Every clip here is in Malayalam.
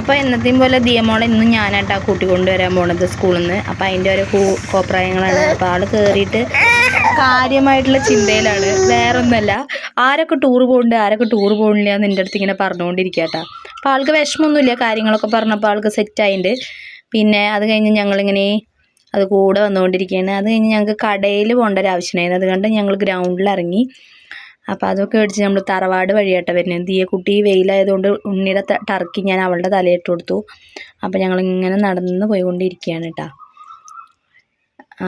അപ്പോൾ എന്നത്തെയും പോലെ ദിയമോളെ ഇന്നും ഞാനായിട്ടാ കൂട്ടി കൊണ്ടുവരാൻ പോണത് സ്കൂളിൽ നിന്ന് അപ്പോൾ അതിന്റെ ഒരു കോപ്രായങ്ങളാണ്. അപ്പോൾ ആൾ കയറിയിട്ട് കാര്യമായിട്ടുള്ള ചിന്തയിലാണ്. വേറൊന്നല്ല. ആരൊക്കെ ടൂർ പോകുന്നുണ്ട് ആരൊക്കെ ടൂർ പോകുന്നില്ല എന്ന് എന്റെ അടുത്ത് ഇങ്ങനെ പറഞ്ഞുകൊണ്ടിരിക്കട്ടാ അപ്പോൾ ആൾക്ക് വിഷമമൊന്നുമില്ല കാര്യങ്ങളൊക്കെ പറഞ്ഞപ്പോൾ ആൾക്ക് സെറ്റായിട്ടുണ്ട് പിന്നെ അത് കഴിഞ്ഞ് ഞങ്ങളിങ്ങനെ അത് കൂടെ വന്നുകൊണ്ടിരിക്കുകയാണ് അത് കഴിഞ്ഞ് ഞങ്ങൾക്ക് കടയിൽ പോകേണ്ട ഒരു ആവശ്യമായിരുന്നു അതുകൊണ്ട് ഞങ്ങൾ ഗ്രൗണ്ടിൽ ഇറങ്ങി അപ്പോൾ അതൊക്കെ മേടിച്ച് നമ്മൾ തറവാട് വഴിയായിട്ട് വരുന്നത് ദിയ കുട്ടി വെയിലായതുകൊണ്ട് ഉണ്ണിയുടെ ടർക്കി ഞാൻ അവളുടെ തലയിട്ട് കൊടുത്തു. അപ്പോൾ ഞങ്ങൾ ഇങ്ങനെ നടന്ന് പോയിക്കൊണ്ടിരിക്കുകയാണ് കേട്ടോ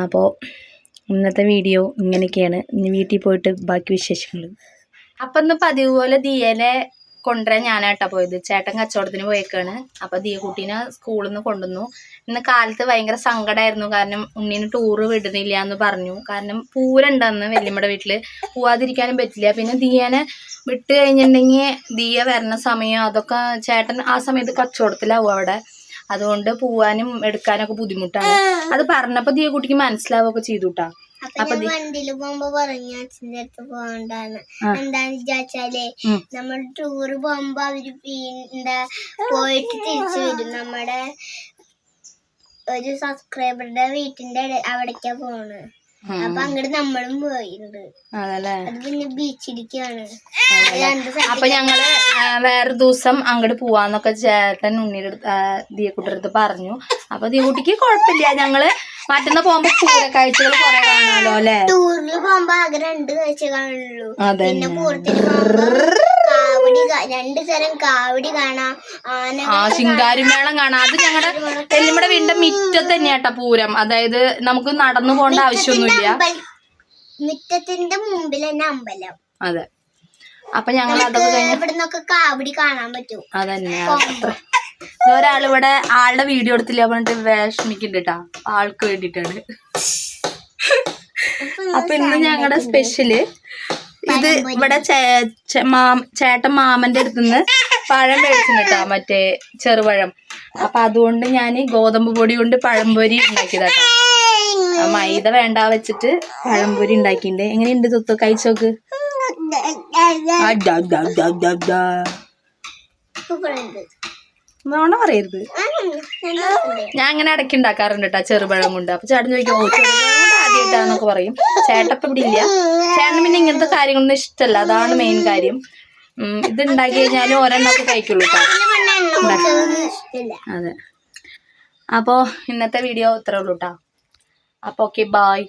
അപ്പോൾ ഇന്നത്തെ വീഡിയോ ഇങ്ങനെയൊക്കെയാണ്. ഇനി വീട്ടിൽ പോയിട്ട് ബാക്കി വിശേഷങ്ങൾ അപ്പം ഇന്ന് പതിവ് പോലെ ദിയനെ കൊണ്ടുവരാൻ ഞാനാട്ടാ പോയത്. ചേട്ടൻ കച്ചവടത്തിന് പോയേക്കാണ്. അപ്പോൾ ദിയ കുട്ടീനെ സ്കൂളിൽ നിന്ന് കൊണ്ടുവന്നു. ഇന്ന് കാലത്ത് ഭയങ്കര സങ്കടമായിരുന്നു കാരണം ഉണ്ണീനെ ടൂറ് വിടുന്നില്ല എന്ന് പറഞ്ഞു. കാരണം പൂരണ്ടെന്ന് വല്യമ്മയുടെ വീട്ടിൽ പോവാതിരിക്കാനും പറ്റില്ല. പിന്നെ ദിയനെ വിട്ട് കഴിഞ്ഞിട്ടുണ്ടെങ്കിൽ ദിയ വരണ സമയം അതൊക്കെ ചേട്ടൻ ആ സമയത്ത് കച്ചവടത്തിലാവും അവിടെ. അതുകൊണ്ട് പോവാനും എടുക്കാനൊക്കെ ബുദ്ധിമുട്ടാണ്. അത് പറഞ്ഞപ്പോൾ ദിയ കുട്ടിക്ക് മനസ്സിലാവുകയൊക്കെ ചെയ്തു അപ്പൊ വണ്ടിയിൽ വണ്ടിയിൽ പോകുമ്പോ പറഞ്ഞു അച്ഛന്റെ അടുത്ത് പോകണ്ടാന്ന്. എന്താന്ന് വിചാരിച്ചാലേ നമ്മൾ ടൂറ് പോകുമ്പോ അവർ എന്താ പോയിട്ട് തിരിച്ചു വരും. നമ്മുടെ ഒരു സബ്സ്ക്രൈബറുടെ വീട്ടിന്റെ അവിടേക്കാ പോണ്. അപ്പൊ അങ്ങോട്ട് നമ്മളും പോയിട്ടുണ്ട് അത് പിന്നെ ബീച്ചിലേക്കാണ് അപ്പൊ ഞങ്ങൾ വേറെ ദിവസം അങ്ങോട്ട് പോവാന്നൊക്കെ ചേട്ടൻ ഉണ്ണിയുടെ അടുത്ത് ദിയക്കുട്ടിയുടെ അടുത്ത് പറഞ്ഞു. അപ്പൊ ദിയക്കുട്ടിക്ക് കുഴപ്പമില്ല ഞങ്ങൾ മറ്റന്ന പോകുമ്പോ പൂരക്കാഴ്ചകൾ കുറെ കാണാലോ അല്ലേ? ടൂറിൽ പോകുമ്പോ ആകെ രണ്ട് രണ്ട് തരം കാവടി കാണാം. ആ ശിങ്കാരിമേളം കാണാം. അത് ഞങ്ങളുടെ എല്ലുമ്മയുടെ വീടിന്റെ മിറ്റത്ത് തന്നെയാട്ടാ പൂരം. അതായത് നമുക്ക് നടന്നു പോകേണ്ട ആവശ്യമൊന്നുമില്ല. മുറ്റത്തിന്റെ മുമ്പിൽ തന്നെ അമ്പലം. അതെ. അപ്പൊ ഞങ്ങൾ അതൊക്കെ കഴിഞ്ഞ് അതന്നെ ഒരാളിവിടെ ആളുടെ വീഡിയോ എടുത്തില്ല പറഞ്ഞിട്ട് വിഷമിക്കുന്നുണ്ട് കേട്ടോ ആൾക്ക് വേണ്ടിട്ടാണ്. അപ്പൊ ഇന്ന് ഞങ്ങളുടെ സ്പെഷ്യൽ ഇത് ഇവിടെ ചേട്ടൻ മാമന്റെ അടുത്തുനിന്ന് പഴം കഴിച്ചിട്ടാ മറ്റേ ചെറുപഴം. അപ്പൊ അതുകൊണ്ട് ഞാൻ ഗോതമ്പ് പൊടി കൊണ്ട് പഴംപൊരി ഉണ്ടാക്കിയതാട്ടോ മൈദ വേണ്ട വെച്ചിട്ട് പഴംപൊരി ഉണ്ടാക്കിയിട്ടുണ്ട് എങ്ങനെയുണ്ട് തുത്തു? കഴിച്ചോക്ക്. നോണ പറയരുത്. ഞാൻ അങ്ങനെ ഇടയ്ക്ക് ഉണ്ടാക്കാറുണ്ട് കേട്ടോ ചെറുപഴം കൊണ്ട്. അപ്പൊ ചേട്ടൻ ചോദിക്കും ആദ്യമായിട്ടാന്നൊക്കെ പറയും. ചേട്ടപ്പം ഇവിടെ ഇല്ല. ചേട്ടന് പിന്നെ ഇങ്ങനത്തെ കാര്യങ്ങളൊന്നും ഇഷ്ടല്ല അതാണ് മെയിൻ കാര്യം. ഇത് ഉണ്ടാക്കി കഴിഞ്ഞാലും ഒരെണ്ണമൊക്കെ കഴിക്കുള്ളൂ അതെ. അപ്പോൾ ഇന്നത്തെ വീഡിയോ ഇത്രേ ഉള്ളൂ കേട്ടോ അപ്പോൾ ഓക്കെ ബായ്